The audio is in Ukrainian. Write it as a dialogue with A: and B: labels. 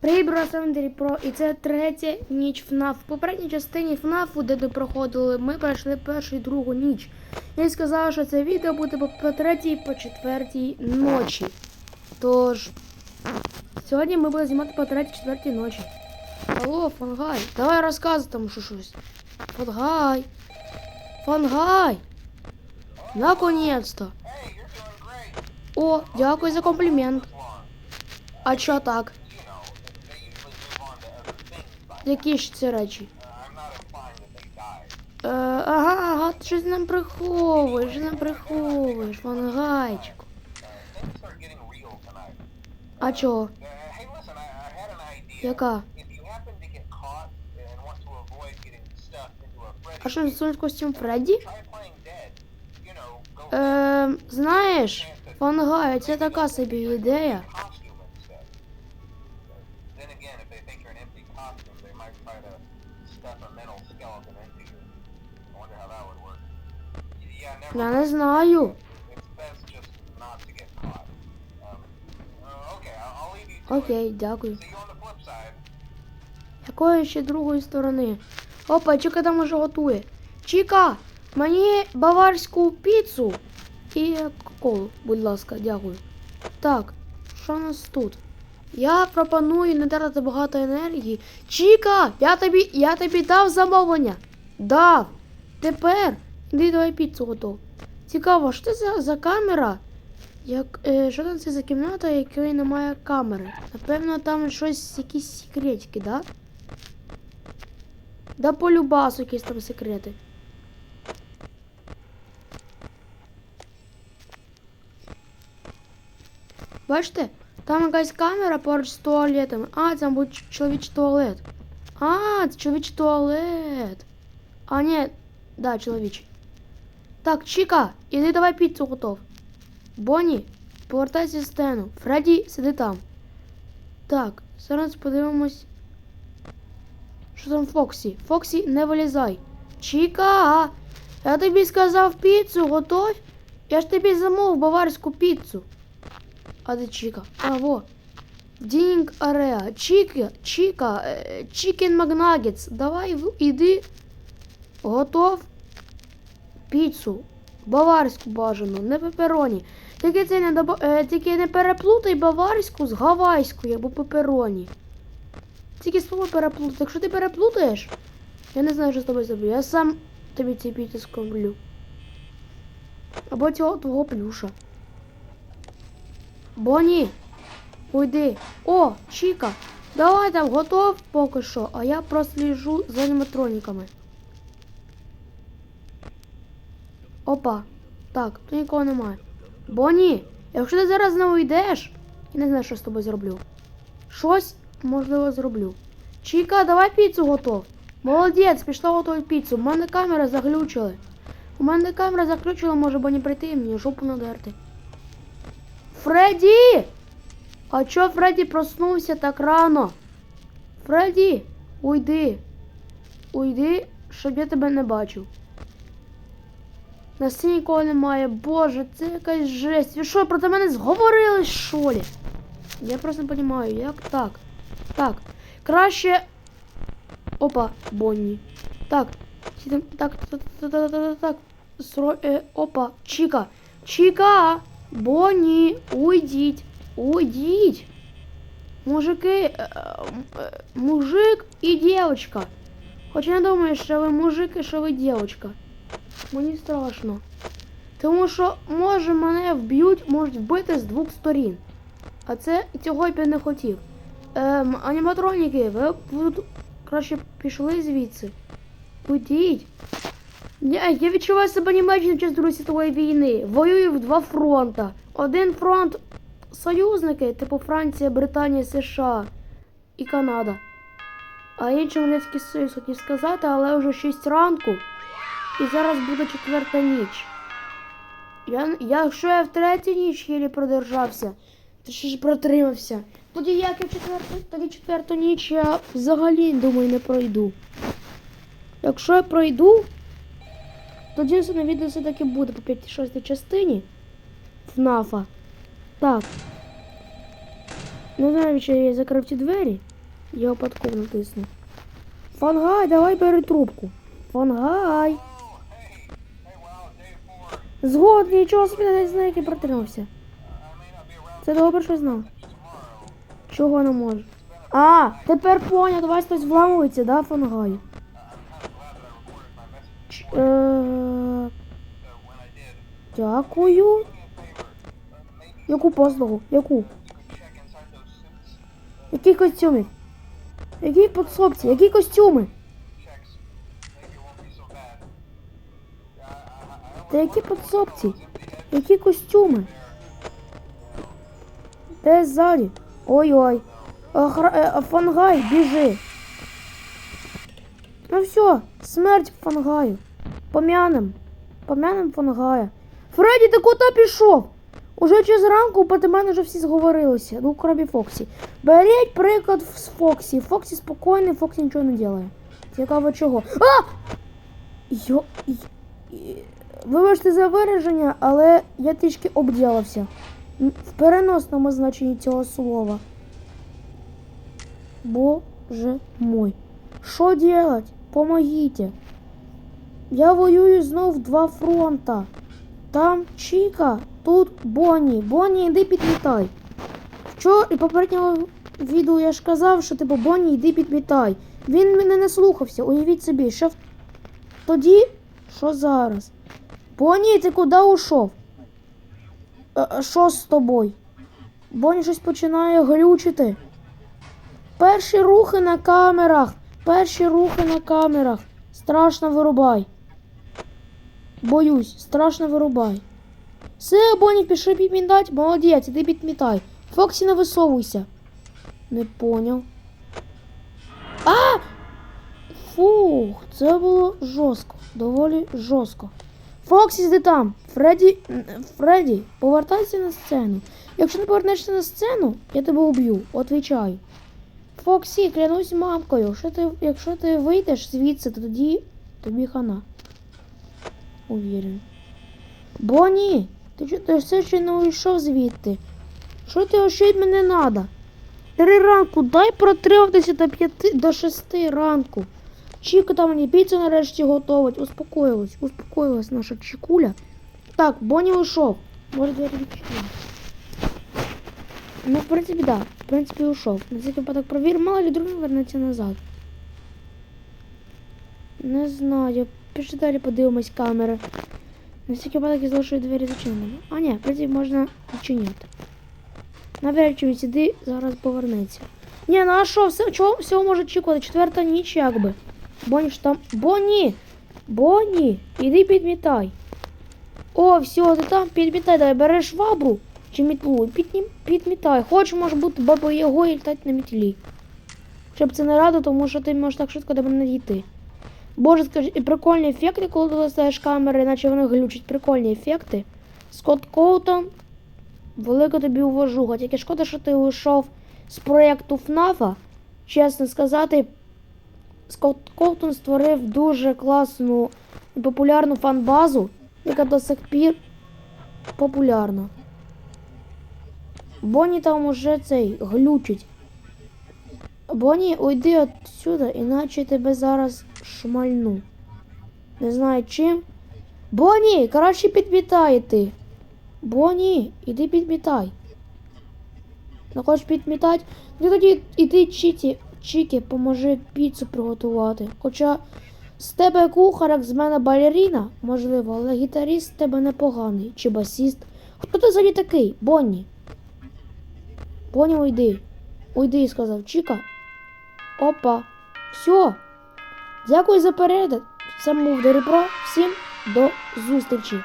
A: Привіт, Андрій Про, і це третя ніч ФНАФ. В попередній частині ФНАФу, де ми проходили, ми пройшли першу і другу ніч. Я сказав, що це відео буде по, третій, по четвертій ночі. Тож, сьогодні ми будемо знімати по третій, четвертій ночі. Алло, Фангай, давай розказуй там що щось. Фангай. Фангай. Наконец-то. О, дякую за комплімент. А чо так? Які ж ці речі? Е, ага, ага, ти щось нам приховуєш, нам приховуєш, вангайчику. А чого? Яка? А що, це костюм Фредді? Е, знаєш, Фангай, це така собі ідея.
B: You to it.
A: Окей, дякую. Якої ще другої сторони? Опа, Чіка там уже готує. Чіка, мені баварську піцу і колу, будь ласка, дякую. Так, що у нас тут? Я пропоную не тратити багато енергії. Чіка, я тобі, я тобі дав замовлення. Дав. Тепер іди давай піцу готов. Цікаво, що це за, за камера? Як, е, що там це за кімната, якої немає камери? Напевно, там щось, якісь секретики, да? Да по любасу якісь там секрети. Бачите? Там якась камера поруч з туалетом. А, там буде чоловічий туалет. А, це чоловічий туалет. А, ні, да, чоловічий. Так, Чіка, іди давай піцу готов. Бонні, повертайся в сцену. Фредді, сиди там. Так, зараз подивимось. Що там Фоксі? Фоксі, не вилізай. Чіка! Я тобі сказав піцу, готовь? Я ж тобі замовив баварську піцу. А де Чіка? А, во. Дінг Ареа. Чіка, Чіка, е, Чікен Макнагетс. Давай іди. Готов? Піцу. Баварську бажану, не пепероні. Тільки це не добав... е, тільки не переплутай баварську з гавайською або пепероні. Тільки слово переплутати. Якщо ти переплутаєш, я не знаю, що з тобою зроблю. Я сам тобі ці піти скомлю. Або цього твого плюша. Бонні, уйди. О, Чіка, давай там готов поки що, а я просліжу за аніматроніками. Опа. Так, тут нікого немає. Бонні, якщо ти зараз не уйдеш, я не знаю, що з тобою зроблю. Щось, можливо, зроблю. Чіка, давай піцу готов. Молодець, пішла готувати піцу. У мене камера заглючила. У мене камера заглючила, може Бонні прийти і мені жопу надерти. Фредді! А чо Фредді проснувся так рано? Фредді, уйди. Уйди, щоб я тебе не бачив. На сцені нікого немає. Боже, це якась жесть. Ви що, проти мене зговорили, що ли? Я просто не розумію, як так? Так, краще. Опа, Бонні. Так, так, так, так, так, так, так. Сро... Е, опа, Чіка. Чіка! Бонні, уйдіть, уйдіть. Мужики, е, е, мужик і дівчинка. Хоча я думаю, що ви мужик і що ви дівчинка. Мені страшно. Тому що може мене вб'ють, можуть вбити з двох сторін. А це цього б не хотів. Ем, аніматроніки, ви, краще пішли звідси. Уйдіть. Я, я відчуваю себе Німеччиною час Другої світової війни. Воюю в два фронта. Один фронт союзники, типу Франція, Британія, США і Канада. А інший Радянський Союз хотів сказати, але вже 6 ранку. І зараз буде четверта ніч. Я, якщо я в третю ніч єлі продержався, то ще ж протримався. Тоді як я четверту, тоді четверту ніч я взагалі, думаю, не пройду. Якщо я пройду, це на відео все-таки буде по 5-6 частині ФНАФа. Так. Не знаю, чи я закрив ті двері. Я випадково натиснув. Фангай, давай бери трубку. Фангай. Згодний, нічого собі не знаю, який протримався. Це добре, що знав. Чого не може? А, тепер поняв, давай хтось вламується, да, Фангай? Е, дякую. Яку послугу? Яку? Які костюми? Які подсобці? Які костюми? Та які подсобці? Які костюми? Де ззаді? Ой-ой. Е, Фангай, біжи. Ну все, смерть Фангаю. Пом'янем. Пом'янем Фангая. Фредді, ти куди пішов? Уже через ранку проти мене вже всі зговорилися. Ну, крабі Фоксі. Беріть приклад з Фоксі. Фоксі спокійний, Фоксі нічого не робить. Цікаво чого. А! Йо... Вибачте за вираження, але я трішки обділився. В переносному значенні цього слова. Боже мой. Що делать? Помогите. Я воюю знов два фронта. Там Чіка, тут Бонні. Бонні, йди підмітай. Що і попереднього відео я ж казав, що типу Бонні, йди підмітай. Він мене не слухався, уявіть собі, що в- тоді, що зараз. Бонні, ти куди ушов? Е, е, Що з тобою? Бонні щось починає глючити. Перші рухи на камерах. Перші рухи на камерах. Страшно вирубай. Боюсь, страшно вирубай. Все, Бонні, пішли підмітати. Молодець, іди підмітай. Фоксі, не висовуйся. Не поняв. А! Фух, це було жорстко. Доволі жорстко. Фоксі, йди там. Фредді, Фредді, повертайся на сцену. Якщо не повернешся на сцену, я тебе уб'ю. Отвічаю. Фоксі, клянусь мамкою, що ти, якщо ти вийдеш звідси, то тоді тобі хана. Увірен. Бонні, ти, чо- ти все ще не уйшов звідти. Що ти від мене надо? Три ранку, дай протриматися до п'яти до шести ранку. Чіка там мені піцу нарешті готовить. Успокоїлась, успокоїлась наша чікуля. Так, Бонні ушов. Може двері відчинити. Ну, в принципі, да. В принципі, ушов. На всякий випадок провір, мало ли другий вернеться назад. Не знаю. Пішли далі подивимось камери. На всякий випадок я залишую двері зачиненими. А ні, в можна відчиняти. Навряд чи він сюди зараз повернеться. Ні, ну а що, все, чого всього може очікувати? Четверта ніч якби. Бонні ж там. Бонні! Бонні! Іди підмітай. О, все, ти там підмітай, давай береш швабру чи мітлу і піднім, підмітай. Хоч може бути бабою його і літати на мітлі. Щоб це не радо, тому що ти можеш так швидко до мене дійти. Боже, скажи, і прикольні ефекти, коли ти листаєш камери, наче вони глючать. Прикольні ефекти. Скотт Коутон, велика тобі уважуха. Тільки шкода, що ти вийшов з проєкту ФНАФа. Чесно сказати, Скотт Коутон створив дуже класну і популярну фан-базу, яка до сих пір популярна. Бонні там уже цей глючить. Бонні, уйди отсюда, іначе тебе зараз шмальну. Не знаю чим. Бонні, краще підмітай ти. Бонні, іди підмітай. Не хочеш підмітати? Ну тоді іди чіті, Чікі, поможи піцу приготувати. Хоча з тебе кухар, як з мене балеріна, можливо, але гітаріст тебе непоганий. Чи басіст. Хто ти взагалі такий? Бонні? Бонні, уйди. Уйди, сказав Чіка. Опа. Все. Дякую за перегляд. Це був Дерепро. Всім до зустрічі.